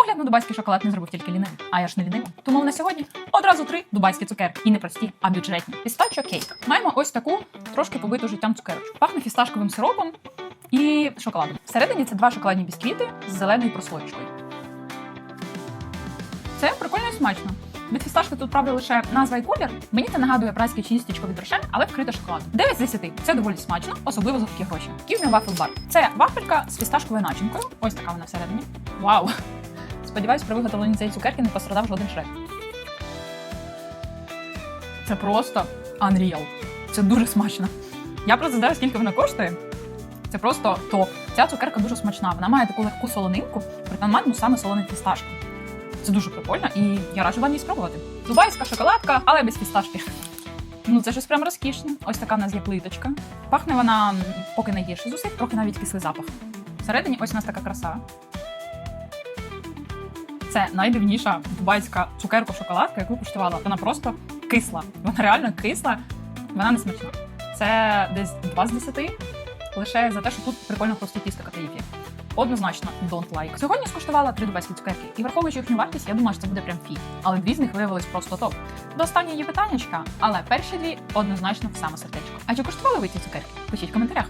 Огляд на дубайський шоколад не зробив тільки лінивий, а я ж не лінива. Тому на сьогодні одразу три дубайські цукерки. І не прості, а бюджетні. Пістачо кейк. Маємо ось таку трошки побиту життям цукерочку. Пахне фісташковим сиропом і шоколадом. Всередині це два шоколадні бісквіти з зеленою прослоєчкою. Це прикольно і смачно. Від фісташки тут правда лише назва і колір. Мені це нагадує братське тістечко від Рошен, але вкрите шоколадом. 9 з 10. Це доволі смачно, особливо за такі гроші. Me waffle bar. Це вафелька з фісташковою начинкою. Ось така вона всередині. Вау! Сподіваюсь, при виготовленні цієї цукерки не пострадав жоден шрек. Це просто unreal. Це дуже смачно. Я просто знаю, скільки вона коштує. Це просто топ. Ця цукерка дуже смачна. Вона має таку легку солонинку, притаманну саме солоним фісташкам. Це дуже прикольно і я раджу вам її спробувати. Дубайська шоколадка, але без фісташки. Ну, це щось прям розкішне. Ось така в нас є плиточка. Пахне вона поки найгірше з усіх, трохи навіть кислий запах. Всередині ось у нас така краса. Це найдивніша дубайська цукерка-шоколадка, яку куштувала. Вона просто кисла. Вона реально кисла, вона не смачна. Це десь 2 з 10, лише за те, що тут прикольно просто тісто катаїфі. Однозначно, don't like. Сьогодні скуштувала три дубайські цукерки, і враховуючи їхню вартість, я думала, що це буде прям фі. Але дві з них виявились просто топ. До останньої є питаннячка, але перші дві однозначно в саме сердечко. А чи куштували ви ці цукерки? Пишіть в коментарях.